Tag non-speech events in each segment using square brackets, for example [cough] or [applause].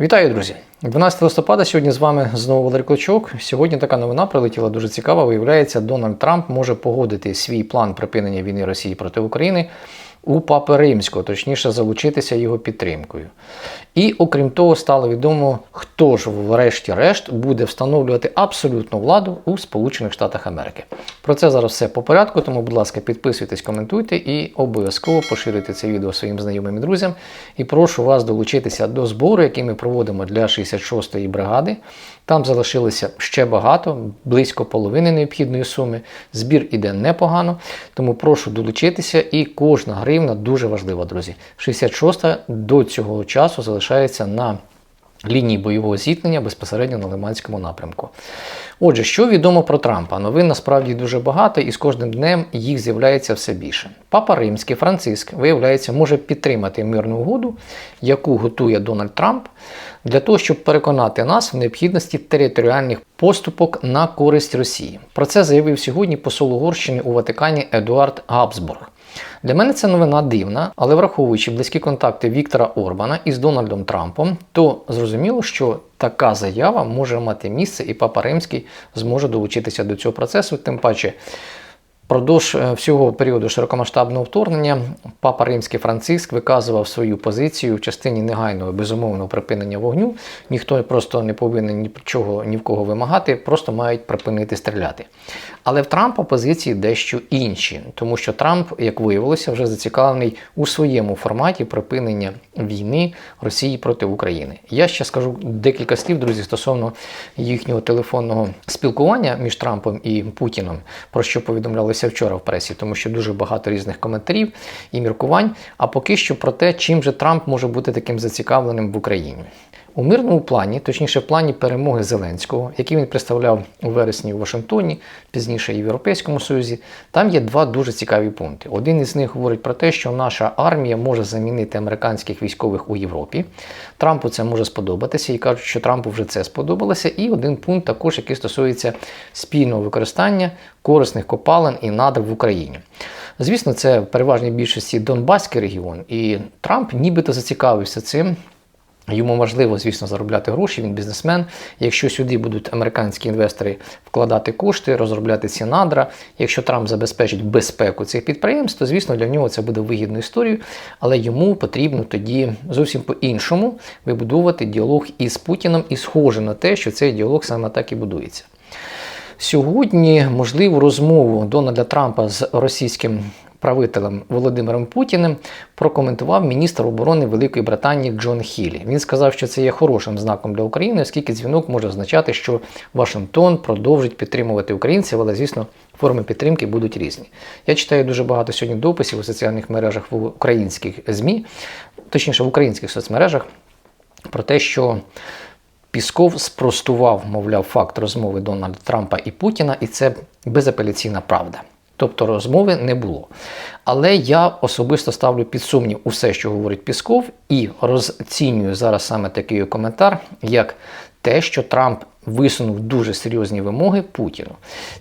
Вітаю, друзі! 12 листопада сьогодні з вами знову Валерій Клочок. Сьогодні така новина прилетіла дуже цікава. Виявляється, Дональд Трамп може погодити свій план припинення війни Росії проти України у Папи Римського, точніше, залучитися його підтримкою. І окрім того, стало відомо, хто ж, врешті-решт, буде встановлювати абсолютну владу у Сполучених Штатах Америки. Про це зараз все по порядку, тому, будь ласка, підписуйтесь, коментуйте і обов'язково поширюйте це відео своїм знайомим і друзям. І прошу вас долучитися до збору, який ми проводимо для 66-ї бригади. Там залишилося ще багато, близько половини необхідної суми. Збір іде непогано, тому прошу долучитися, і кожна гривна дуже важлива, друзі. 66-та до цього часу залишається на лінії бойового зіткнення безпосередньо на Лиманському напрямку. Отже, що відомо про Трампа? Новин насправді дуже багато, і з кожним днем їх з'являється все більше. Папа Римський Франциск, виявляється, може підтримати мирну угоду, яку готує Дональд Трамп, для того, щоб переконати нас в необхідності територіальних поступок на користь Росії. Про це заявив сьогодні посол Угорщини у Ватикані Едуард Габсбург. Для мене ця новина дивна, але враховуючи близькі контакти Віктора Орбана із Дональдом Трампом, то зрозуміло, що така заява може мати місце, і Папа Римський зможе долучитися до цього процесу, тим паче. Продовж е, всього періоду широкомасштабного вторгнення папа Римський Франциск виказував свою позицію в частині негайного безумовного припинення вогню. Ніхто просто не повинен ні чого ні в кого вимагати, просто мають припинити стріляти. Але в Трампа позиції дещо інші, тому що Трамп, як виявилося, вже зацікавлений у своєму форматі припинення війни Росії проти України. Я ще скажу декілька слів, друзі, стосовно їхнього телефонного спілкування між Трампом і Путіном, про що повідомлялося вчора в пресі, тому що дуже багато різних коментарів і міркувань. А поки що про те, чим же Трамп може бути таким зацікавленим в Україні. У мирному плані, точніше, в плані перемоги Зеленського, який він представляв у вересні у Вашингтоні, пізніше і в Європейському Союзі, там є два дуже цікаві пункти. Один із них говорить про те, що наша армія може замінити американських військових у Європі. Трампу це може сподобатися і кажуть, що Трампу вже це сподобалося. І один пункт також, який стосується спільного використання корисних копалин і надр в Україні. Звісно, це в переважній більшості Донбаський регіон, і Трамп нібито зацікавився цим. Йому важливо, звісно, заробляти гроші, він бізнесмен. Якщо сюди будуть американські інвестори вкладати кошти, розробляти ці надра, якщо Трамп забезпечить безпеку цих підприємств, то звісно для нього це буде вигідною історією, але йому потрібно тоді зовсім по-іншому вибудовувати діалог із Путіном, і схоже на те, що цей діалог саме так і будується. Сьогодні можливу розмову Дональда Трампа з російським правителем Володимиром Путіним прокоментував міністр оборони Великої Британії Джон Хілі. Він сказав, що це є хорошим знаком для України, оскільки дзвінок може означати, що Вашингтон продовжить підтримувати українців, але звісно. Форми підтримки будуть різні. Я читаю дуже багато сьогодні дописів у соціальних мережах в українських ЗМІ, точніше в українських соцмережах, про те, що Пісков спростував, мовляв, факт розмови Дональда Трампа і Путіна, і це безапеляційна правда. Тобто розмови не було. Але я особисто ставлю під сумнів усе, що говорить Пісков, і розцінюю зараз саме такий коментар, як те, що Трамп висунув дуже серйозні вимоги Путіну.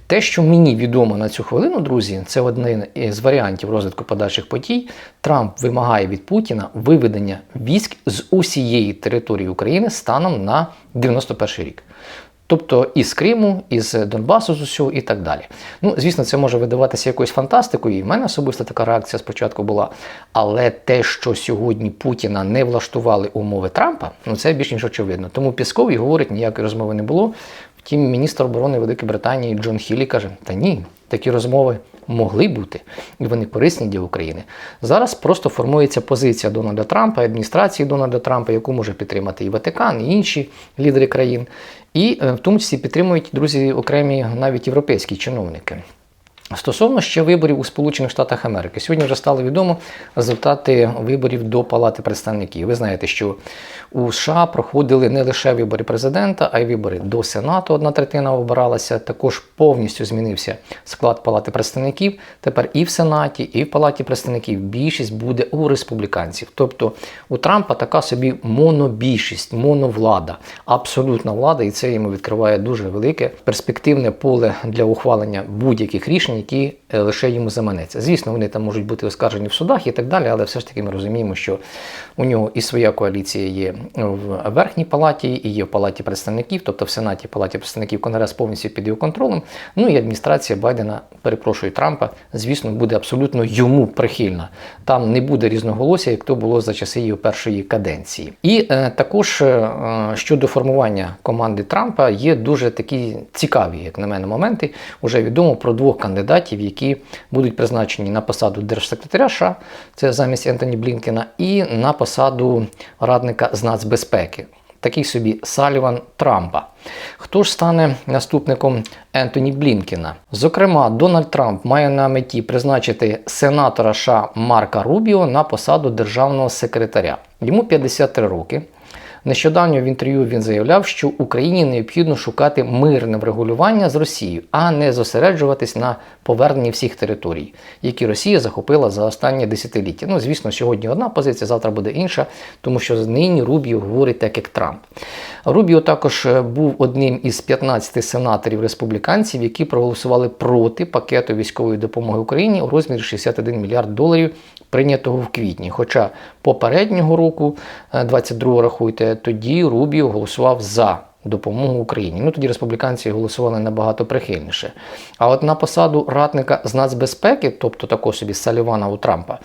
Те, що мені відомо на цю хвилину, друзі, це один з варіантів розвитку подальших подій. Трамп вимагає від Путіна виведення військ з усієї території України станом на 91 рік. Тобто із Криму, і з Донбасу з усього і так далі. Ну, звісно, це може видаватися якоюсь фантастикою, і в мене особисто така реакція спочатку була. Але те, що сьогодні Путіна не влаштували умови Трампа, ну це більш ніж очевидно. Тому Пісков і говорить, ніякої розмови не було. Втім, міністр оборони Великої Британії Джон Хілі каже: Та ні, такі розмови могли бути, і вони корисні для України. Зараз просто формується позиція Дональда Трампа, адміністрації Дональда Трампа, яку може підтримати і Ватикан, і інші лідери країн. І в тому числі підтримують друзі окремі навіть європейські чиновники. Стосовно ще виборів у Сполучених Штатах Америки, сьогодні вже стало відомо результати виборів до Палати представників. Ви знаєте, що у США проходили не лише вибори президента, а й вибори до Сенату. Одна третина обиралася. Також повністю змінився склад Палати представників. Тепер і в Сенаті, і в Палаті представників більшість буде у республіканців. Тобто у Трампа така собі монобільшість, моновлада, абсолютна влада, і це йому відкриває дуже велике перспективне поле для ухвалення будь-яких рішень які лише йому заманеться. Звісно, вони там можуть бути оскаржені в судах і так далі, але все ж таки ми розуміємо, що у нього і своя коаліція є в верхній палаті, і є в палаті представників, тобто в Сенаті, палаті представників Конгрес повністю під його контролем. Ну і адміністрація Байдена, перепрошую Трампа, звісно, буде абсолютно йому прихильна. Там не буде різноголосся, як то було за часи його першої каденції. І е, також е, щодо формування команди Трампа є дуже такі цікаві, як на мене, моменти. Уже відомо про двох кандидатів, які будуть призначені на посаду держсекретаря США, це замість Ентоні Блінкена, і на посаду радника з нацбезпеки. Такий собі Саліван Трампа. Хто ж стане наступником Ентоні Блінкена? Зокрема, Дональд Трамп має на меті призначити сенатора США Марка Рубіо на посаду державного секретаря. Йому 53 роки. Нещодавно в інтерв'ю він заявляв, що Україні необхідно шукати мирне врегулювання з Росією, а не зосереджуватись на поверненні всіх територій, які Росія захопила за останні десятиліття. Ну, звісно, сьогодні одна позиція, завтра буде інша, тому що нині Рубіо говорить так, як Трамп. Рубіо також е, був одним із 15 сенаторів республіканців, які проголосували проти пакету військової допомоги Україні у розмірі 61 мільярд доларів, прийнятого в квітні. Хоча попереднього року, 22 рахуйте, тоді Рубіо голосував за. Допомогу Україні. Ну тоді республіканці голосували набагато прихильніше. А от на посаду радника з нацбезпеки, тобто такого собі Салівана у Трампа,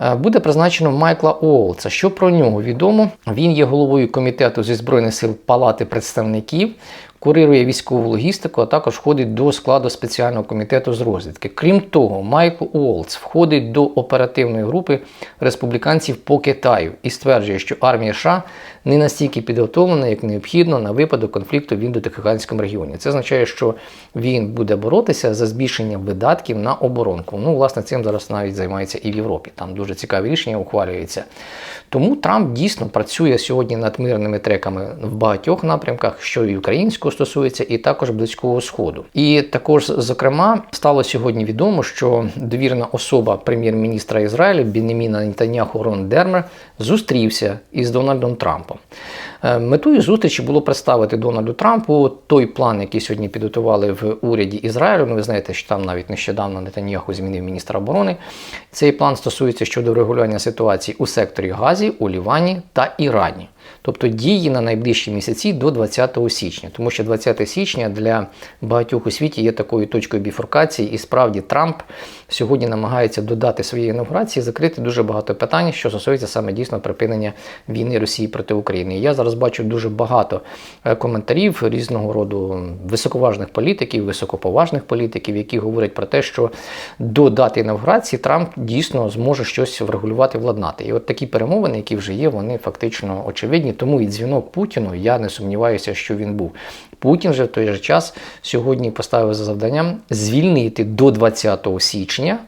е, буде призначено Майкла Оолца. Що про нього відомо? Він є головою комітету зі збройних сил Палати представників. Курирує військову логістику, а також входить до складу спеціального комітету з розвідки. Крім того, Майкл Уолц входить до оперативної групи республіканців по Китаю і стверджує, що армія США не настільки підготовлена, як необхідно на випадок конфлікту в індотихоокеанському регіоні. Це означає, що він буде боротися за збільшення видатків на оборонку. Ну, власне, цим зараз навіть займається і в Європі. Там дуже цікаві рішення ухвалюються. Тому Трамп дійсно працює сьогодні над мирними треками в багатьох напрямках, що і українського стосується, і також близького сходу. І також, зокрема, стало сьогодні відомо, що довірена особа прем'єр-міністра Ізраїлю Бінеміна Нетаньяху Рон Дермер зустрівся із Дональдом Трампом. Е, метою зустрічі було представити Дональду Трампу той план, який сьогодні підготували в уряді Ізраїлю. Ну, ви знаєте, що там навіть нещодавно Нетаньяху змінив міністра оборони. Цей план стосується щодо регулювання ситуації у секторі Газі, у Лівані та Ірані тобто дії на найближчі місяці до 20 січня, тому що 20 січня для багатьох у світі є такою точкою біфуркації, і справді Трамп сьогодні намагається додати своєї інаугурації, закрити дуже багато питань, що стосується саме дійсно припинення війни Росії проти України. я зараз бачу дуже багато е, коментарів різного роду високоважних політиків, високоповажних політиків, які говорять про те, що до дати інаугурації Трамп дійсно зможе щось врегулювати, владнати. І от такі перемовини, які вже є, вони фактично очевидні. Тому і дзвінок Путіну, я не сумніваюся, що він був. Путін же в той же час сьогодні поставив за завданням звільнити до 20 січня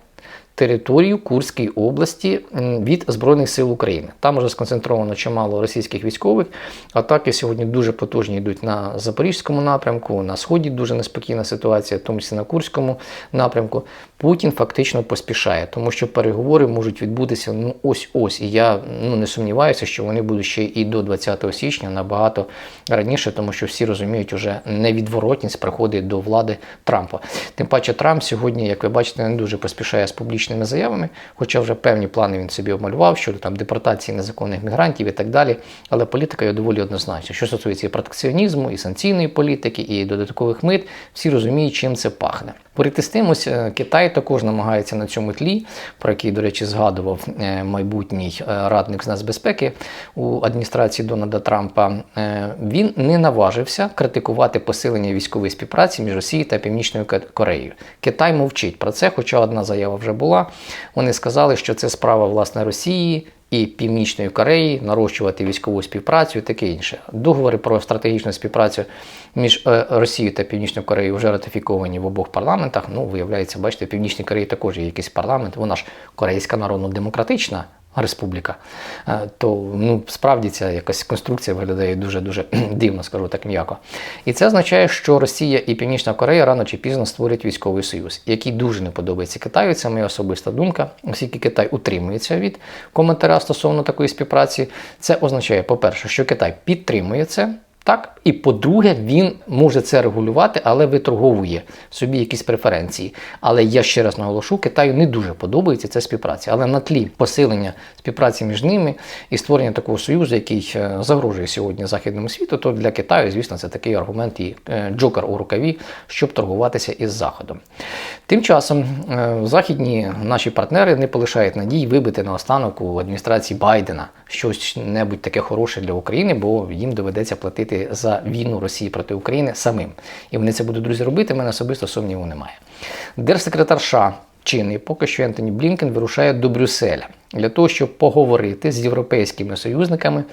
територію Курської області від Збройних сил України. Там вже сконцентровано чимало російських військових. Атаки сьогодні дуже потужні йдуть на Запорізькому напрямку, на сході дуже неспокійна ситуація, в тому числі на Курському напрямку. Путін фактично поспішає, тому що переговори можуть відбутися ну ось-ось. І я ну не сумніваюся, що вони будуть ще і до 20 січня набагато раніше, тому що всі розуміють, уже невідворотність приходить до влади Трампа. Тим паче Трамп сьогодні, як ви бачите, не дуже поспішає з публічним публічними заявами, хоча вже певні плани він собі обмалював щодо там депортації незаконних мігрантів і так далі. Але політика є доволі однозначна. Що стосується і протекціонізму, і санкційної політики, і додаткових мит, всі розуміють, чим це пахне. Поряд з тим, ось е, Китай також намагається на цьому тлі, про який, до речі, згадував е, майбутній е, радник з нацбезпеки у адміністрації Дональда Трампа. Він не наважився критикувати посилення військової співпраці між Росією та Північною Кореєю. Китай мовчить про це, хоча одна заява вже була. Вони сказали, що це справа власне Росії і Північної Кореї нарощувати військову співпрацю і таке інше. Договори про стратегічну співпрацю між е, Росією та Північною Кореєю вже ратифіковані в обох парламентах. Ну, виявляється, бачите, в Північній Кореї також є якийсь парламент. Вона ж Корейська народно-демократична республіка, е, то ну, справді ця якась конструкція виглядає дуже-дуже [clears throat] дивно, скажу так м'яко. І це означає, що Росія і Північна Корея рано чи пізно створять військовий союз, який дуже не подобається Китаю. Це моя особиста думка. Оскільки Китай утримується від коментаря стосовно такої співпраці, це означає, по-перше, що Китай підтримує це. Так, І по-друге, він може це регулювати, але виторговує собі якісь преференції. Але я ще раз наголошу, Китаю не дуже подобається ця співпраця. Але на тлі посилення співпраці між ними і створення такого союзу, який е, загрожує сьогодні західному світу, то для Китаю, звісно, це такий аргумент і е, джокер у рукаві, щоб торгуватися із Заходом. Тим часом е, західні наші партнери не полишають надій вибити наостанок у адміністрації Байдена щось небудь таке хороше для України, бо їм доведеться платити за війну Росії проти України самим. І вони це будуть друзі робити. Мене особисто сумніву немає. Держсекретар США чинний поки що Ентоні Блінкен вирушає до Брюсселя для того, щоб поговорити з європейськими союзниками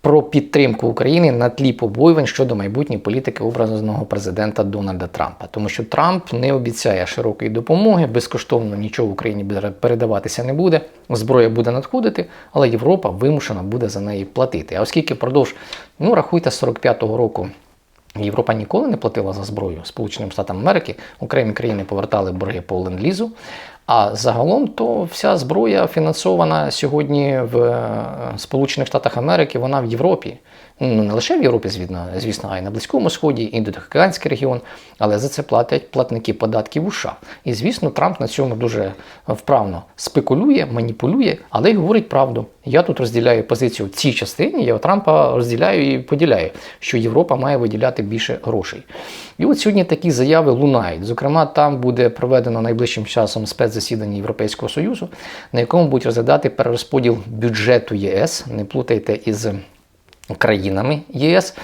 про підтримку України на тлі побоювань щодо майбутньої політики обраного президента Дональда Трампа, тому що Трамп не обіцяє широкої допомоги, безкоштовно нічого в Україні передаватися не буде. Зброя буде надходити, але Європа вимушена буде за неї платити. А оскільки впродовж, ну рахуйте, 45-го року. Європа ніколи не платила за зброю Сполученим Штатам Америки, окремі країни повертали борги по ленд-лізу, а загалом то вся зброя фінансована сьогодні в е, Сполучених Штатах Америки, вона в Європі. Ну не лише в Європі, звісно, звісно, а й на Близькому Сході, індотихоокеанський регіон, але за це платять платники податків у США. І звісно, Трамп на цьому дуже вправно спекулює, маніпулює, але й говорить правду. Я тут розділяю позицію в цій частині, я Трампа розділяю і поділяю, що Європа має виділяти більше грошей. І от сьогодні такі заяви лунають. Зокрема, там буде проведено найближчим часом спецзасідання Європейського Союзу, на якому будуть розглядати перерозподіл бюджету ЄС. Не плутайте із. Країнами ЄС,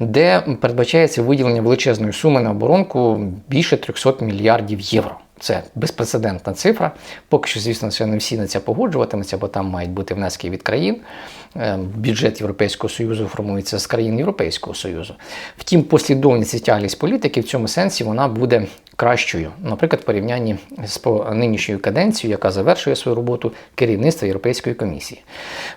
де передбачається виділення величезної суми на оборонку більше 300 мільярдів євро. Це безпрецедентна цифра. Поки що, звісно, це не всі на це погоджуватимуться, бо там мають бути внески від країн. Е, бюджет Європейського Союзу формується з країн Європейського Союзу. Втім, послідовність і тяглість політики в цьому сенсі вона буде кращою, наприклад, в порівнянні з нинішньою каденцією, яка завершує свою роботу керівництва Європейської комісії.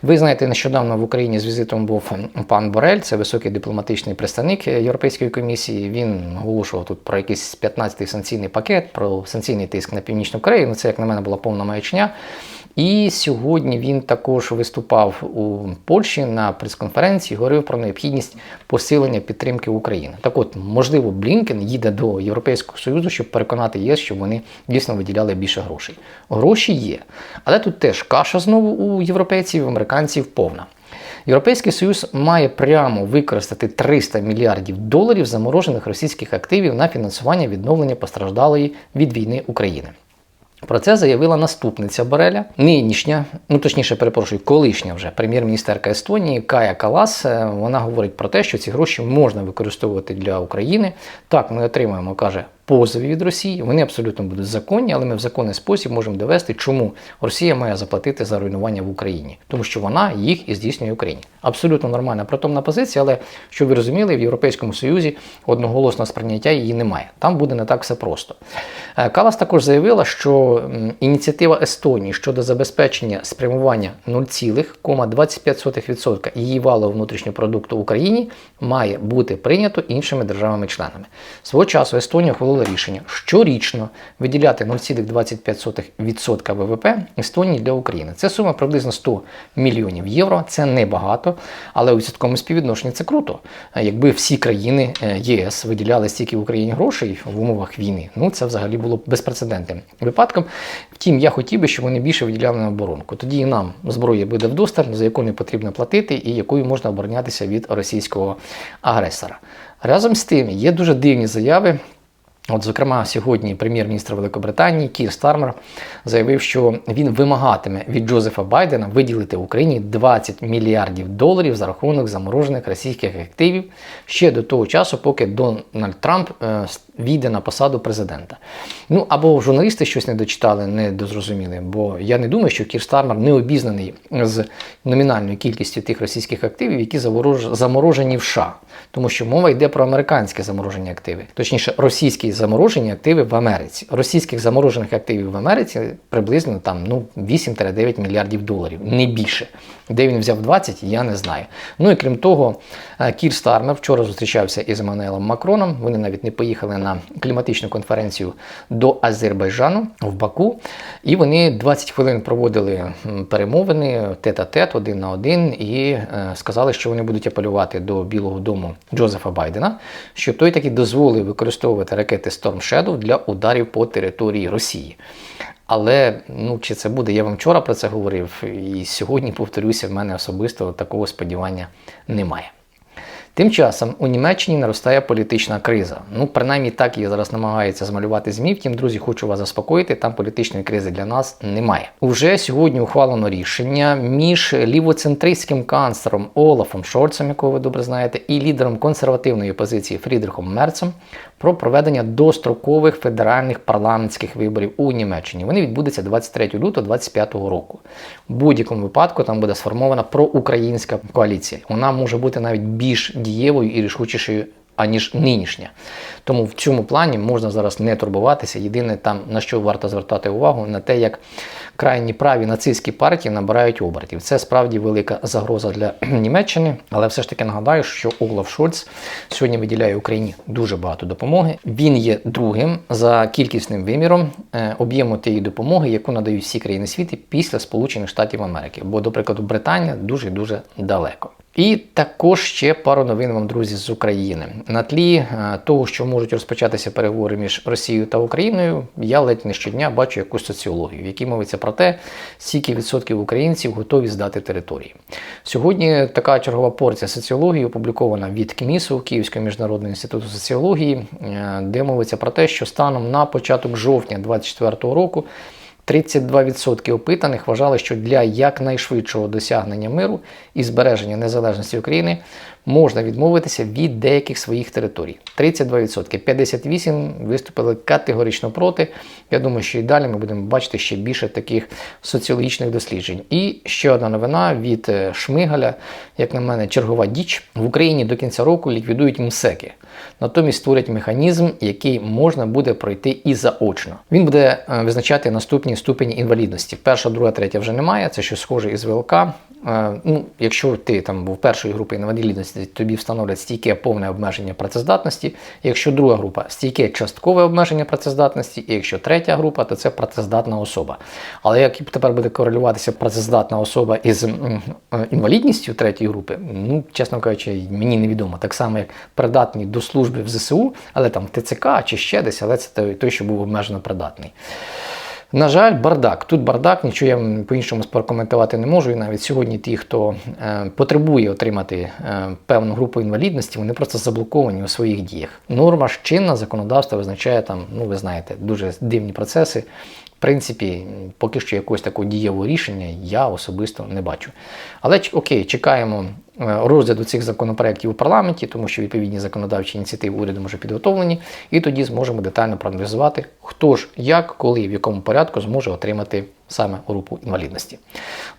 Ви знаєте, нещодавно в Україні з візитом був пан Борель, це високий дипломатичний представник Європейської комісії. Він оголошував тут про якийсь 15-й санкційний пакет, про санкційний тиск на північну Корею. Ну, це, як на мене, була повна маячня. І сьогодні він також виступав у Польщі на прес-конференції, говорив про необхідність посилення підтримки України. Так от, можливо, Блінкен їде до Європейського Союзу, щоб переконати ЄС, щоб вони дійсно виділяли більше грошей. Гроші є. Але тут теж каша знову у європейців, американців повна. Європейський Союз має прямо використати 300 мільярдів доларів заморожених російських активів на фінансування відновлення постраждалої від війни України. Про це заявила наступниця Бореля, нинішня, ну точніше, перепрошую, колишня вже прем'єр-міністерка Естонії Кая Калас. Е, вона говорить про те, що ці гроші можна використовувати для України. Так, ми отримаємо, каже, позові від Росії. Вони абсолютно будуть законні, але ми в законний спосіб можемо довести, чому Росія має заплатити за руйнування в Україні, тому що вона їх і здійснює в Україні. Абсолютно нормальна протомна позиція, але щоб ви розуміли, в Європейському Союзі одноголосного сприйняття її немає. Там буде не так все просто. Е, Калас також заявила, що ініціатива Естонії щодо забезпечення спрямування 0,25% її валового внутрішнього продукту в Україні має бути прийнято іншими державами-членами. Свого часу Естонія ухвалила ухвалила рішення щорічно виділяти 0,25% ВВП Естонії для України. Це сума приблизно 100 мільйонів євро. Це небагато, але у відсотковому співвідношенні це круто. Якби всі країни е, ЄС виділяли стільки в Україні грошей в умовах війни, ну це взагалі було б безпрецедентним випадком. Втім, я хотів би, щоб вони більше виділяли на оборонку. Тоді і нам зброї буде вдосталь, за яку не потрібно платити, і якою можна оборонятися від російського агресора. Разом з тим є дуже дивні заяви От, зокрема, сьогодні прем'єр-міністр Великобританії Кір Стармер заявив, що він вимагатиме від Джозефа Байдена виділити Україні 20 мільярдів доларів за рахунок заморожених російських активів ще до того часу, поки Дональд Трамп е, війде на посаду президента. Ну або журналісти щось не дочитали, не дозрозуміли, бо я не думаю, що Кір Стармер не обізнаний з номінальною кількістю тих російських активів, які заморожені в США, тому що мова йде про американські заморожені активи, точніше, російський заморожені активи в Америці. Російських заморожених активів в Америці приблизно там ну 8-9 мільярдів доларів, не більше. Де він взяв 20, я не знаю. Ну і крім того, е, Кір Стармер вчора зустрічався із Еммануелем Макроном. Вони навіть не поїхали на кліматичну конференцію до Азербайджану в Баку. І вони 20 хвилин проводили перемовини тет-а-тет, один на один, і е, сказали, що вони будуть апелювати до Білого Дому Джозефа Байдена, щоб той таки дозволив використовувати ракети Storm Shadow для ударів по території Росії. Але ну чи це буде? Я вам вчора про це говорив, і сьогодні повторюся, в мене особисто такого сподівання немає. Тим часом у Німеччині наростає політична криза. Ну, принаймні так її зараз намагаються змалювати ЗМІ. Втім, друзі, хочу вас заспокоїти, там політичної кризи для нас немає. Уже сьогодні ухвалено рішення між лівоцентристським канцлером Олафом Шольцем, якого ви добре знаєте, і лідером консервативної опозиції Фрідрихом Мерцем про проведення дострокових федеральних парламентських виборів у Німеччині. Вони відбудуться 23 лютого 2025 року. В будь-якому випадку там буде сформована проукраїнська коаліція. Вона може бути навіть більш дієвою і рішучішою. Аніж нинішня. Тому в цьому плані можна зараз не турбуватися. Єдине там на що варто звертати увагу, на те, як крайні праві нацистські партії набирають обертів. Це справді велика загроза для [clears throat] Німеччини, але все ж таки нагадаю, що Олаф Шольц сьогодні виділяє Україні дуже багато допомоги. Він є другим за кількісним виміром е, об'єму тієї допомоги, яку надають всі країни світу після Сполучених Штатів Америки. Бо, до прикладу, Британія дуже дуже далеко. І також ще пару новин вам, друзі, з України. На тлі е, того, що можуть розпочатися переговори між Росією та Україною, я ледь не щодня бачу якусь соціологію, в якій мовиться про те, скільки відсотків українців готові здати території. Сьогодні така чергова порція соціології опублікована від КМІСу Київського міжнародного інституту соціології, е, де мовиться про те, що станом на початок жовтня 2024 року. 32% опитаних вважали, що для якнайшвидшого досягнення миру і збереження незалежності України можна відмовитися від деяких своїх територій. 32%. 58% виступили категорично проти. Я думаю, що і далі ми будемо бачити ще більше таких соціологічних досліджень. І ще одна новина від е, Шмигаля, як на мене, чергова діч в Україні до кінця року ліквідують МСЕКи. Натомість створять механізм, який можна буде пройти і заочно. Він буде е, визначати наступні ступені інвалідності. Перша, друга, третя вже немає. Це щось схоже із ВЛК. Е, Ну, якщо ти там був першої групи інвалідності, тобі встановлять стійке повне обмеження працездатності. Якщо друга група стійке часткове обмеження працездатності, і якщо третя група, то це працездатна особа. Але як тепер буде корелюватися працездатна особа із інвалідністю третьої групи, ну чесно кажучи, мені невідомо. Так само, як придатний до служби в ЗСУ, але там ТЦК чи ще десь, але це той, той що був обмежено придатний. На жаль, бардак. Тут бардак, нічого я по-іншому прокоментувати не можу. І навіть сьогодні ті, хто е, потребує отримати е, певну групу інвалідності, вони просто заблоковані у своїх діях. Норма ж чинна законодавство визначає там, ну ви знаєте, дуже дивні процеси. В принципі, поки що якогось такого дієвого рішення я особисто не бачу. Але окей, чекаємо розгляду цих законопроєктів у парламенті, тому що відповідні законодавчі ініціативи урядом вже підготовлені, і тоді зможемо детально проаналізувати, хто ж, як, коли і в якому порядку зможе отримати саме групу інвалідності.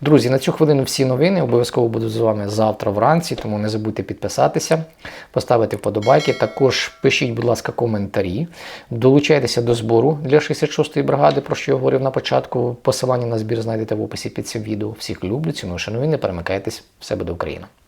Друзі, на цю хвилину всі новини. Обов'язково буду з вами завтра вранці, тому не забудьте підписатися, поставити вподобайки. Також пишіть, будь ласка, коментарі. Долучайтеся до збору для 66-ї бригади, про що я говорив на початку. Посилання на збір знайдете в описі під цим відео. Всіх люблю, ціную, шаную, перемикайтесь. Все буде Україна!